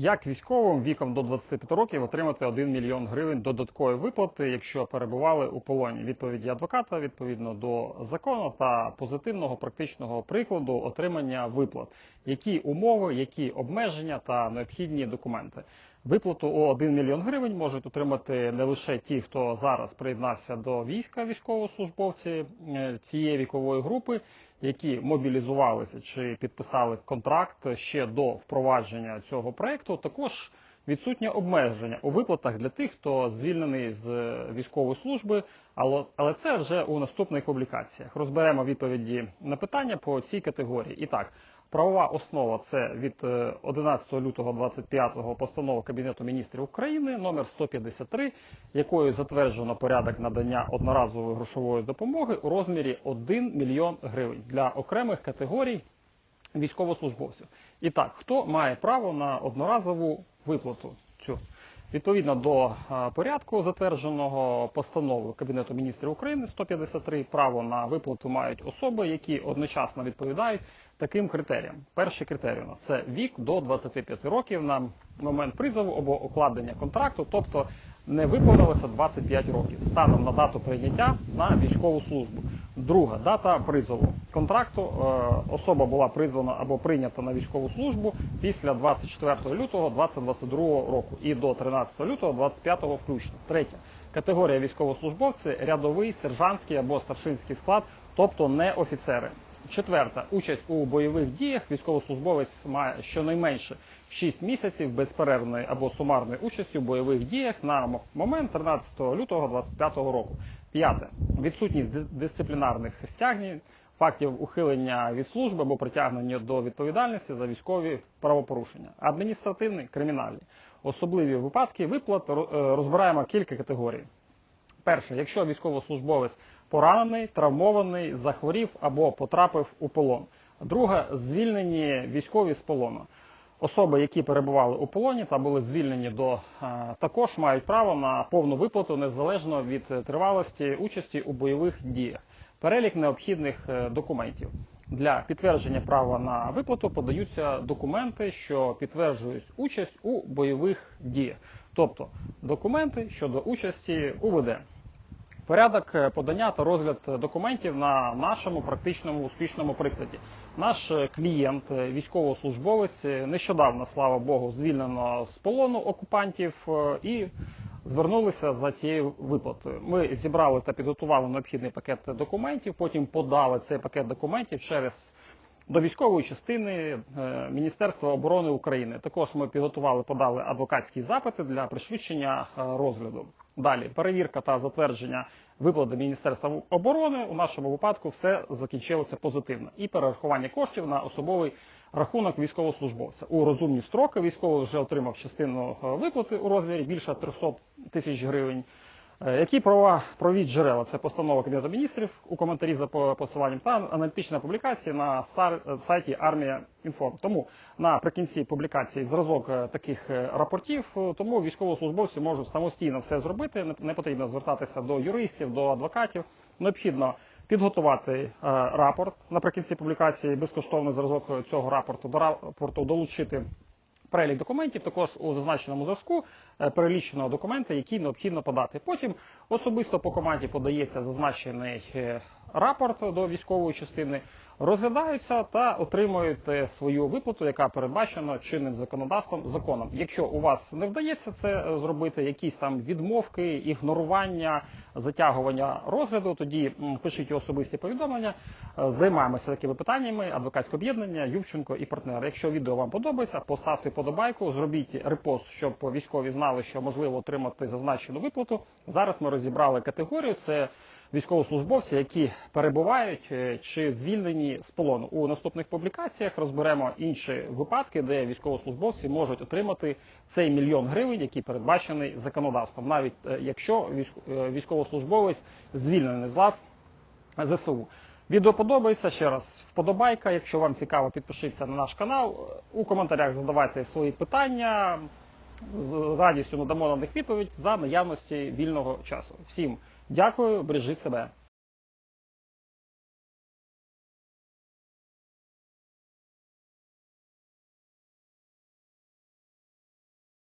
Як військовим віком до 25 років отримати 1 мільйон гривень додаткової виплати, якщо перебували у полоні? Відповіді адвоката відповідно до закону та позитивного практичного прикладу отримання виплат, які умови, які обмеження та необхідні документи. Виплату у 1 мільйон гривень можуть отримати не лише ті, хто зараз приєднався до війська військовослужбовці е, цієї вікової групи, які мобілізувалися чи підписали контракт ще до впровадження цього проекту. Також відсутнє обмеження у виплатах для тих, хто звільнений з військової служби, але, це вже у наступних публікаціях. Розберемо відповіді на питання по цій категорії. І так. Правова основа це від е, 11 лютого 25 постанова Кабінету міністрів України номер 153, якою затверджено порядок надання одноразової грошової допомоги у розмірі 1 мільйон гривень для окремих категорій військовослужбовців. І так, хто має право на одноразову виплату цю? Відповідно до е, порядку, затвердженого постановою Кабінету міністрів України 153, право на виплату мають особи, які одночасно відповідають таким критеріям. Перший критерій у нас це вік до 25 років на момент призову або укладення контракту, тобто не виповнилося 25 років станом на дату прийняття на військову службу. Друга дата призову контракту. е, Особа була призвана або прийнята на військову службу після 24 лютого 2022 року і до 13 лютого 2025 включно. Третя категорія військовослужбовці рядовий, сержантський або старшинський склад, тобто не офіцери. Четверта участь у бойових діях. Військовослужбовець має щонайменше 6 місяців безперервної або сумарної участі у бойових діях на момент 13 лютого 2025 року. П'яте відсутність дисциплінарних стягнень, фактів ухилення від служби або притягнення до відповідальності за військові правопорушення, адміністративні, кримінальні. Особливі випадки виплат е, розбираємо кілька категорій. Перше, якщо військовослужбовець поранений, травмований, захворів або потрапив у полон. Друге, звільнені військові з полону. Особи, які перебували у полоні та були звільнені до е, також мають право на повну виплату незалежно від е, тривалості участі у бойових діях. Перелік необхідних е, документів. Для підтвердження права на виплату подаються документи, що підтверджують участь у бойових діях, тобто документи щодо участі УВД. Порядок е, подання та розгляд документів на нашому практичному успішному прикладі. Наш е, клієнт, військовослужбовець, нещодавно, слава Богу, звільнено з полону окупантів і звернулися за цією виплатою. Ми зібрали та підготували необхідний пакет документів, потім подали цей пакет документів через до військової частини е, Міністерства оборони України. Також ми підготували, подали адвокатські запити для пришвидшення е, розгляду. Далі перевірка та затвердження виплати Міністерства оборони. У нашому випадку все закінчилося позитивно. І перерахування коштів на особовий рахунок військовослужбовця. У розумні строки військовий вже отримав частину е, виплати у розмірі більше 300 тисяч гривень. Е, Які права провід джерела? Це постанова Кабінету міністрів у коментарі за посиланням та аналітична публікація на сайті Армія Інформ. Тому наприкінці публікації зразок е, таких е, рапортів, тому військовослужбовці можуть самостійно все зробити. Не- потрібно звертатися до юристів, до адвокатів. Необхідно підготувати рапорт наприкінці публікації, безкоштовний зразок цього рапорту до рапорту долучити перелік документів, також у зазначеному зразку е, перелічено документи, які необхідно подати. Потім особисто по команді подається зазначений е, рапорт до військової частини, розглядаються та отримують е, свою виплату, яка передбачена чинним законодавством законом. Якщо у вас не вдається це е, зробити, якісь там відмовки, ігнорування, затягування розгляду, тоді пишіть особисті повідомлення. Е, Займаємося такими питаннями. Адвокатське об'єднання, Ювченко і партнери. Якщо відео вам подобається, поставте подобайку, зробіть репост, щоб військові знали, що можливо отримати зазначену виплату. Зараз ми розібрали категорію. Це військовослужбовці, які перебувають е, чи звільнені з полону. У наступних публікаціях розберемо інші випадки, де військовослужбовці можуть отримати цей мільйон гривень, який передбачений законодавством, навіть е, якщо е, військовослужбовець звільнений з лав ЗСУ. Відео подобається ще раз. Вподобайка. Якщо вам цікаво, підпишіться на наш канал. У коментарях задавайте свої питання. З радістю надамо на них відповідь за наявності вільного часу. Всім дякую, бережіть себе.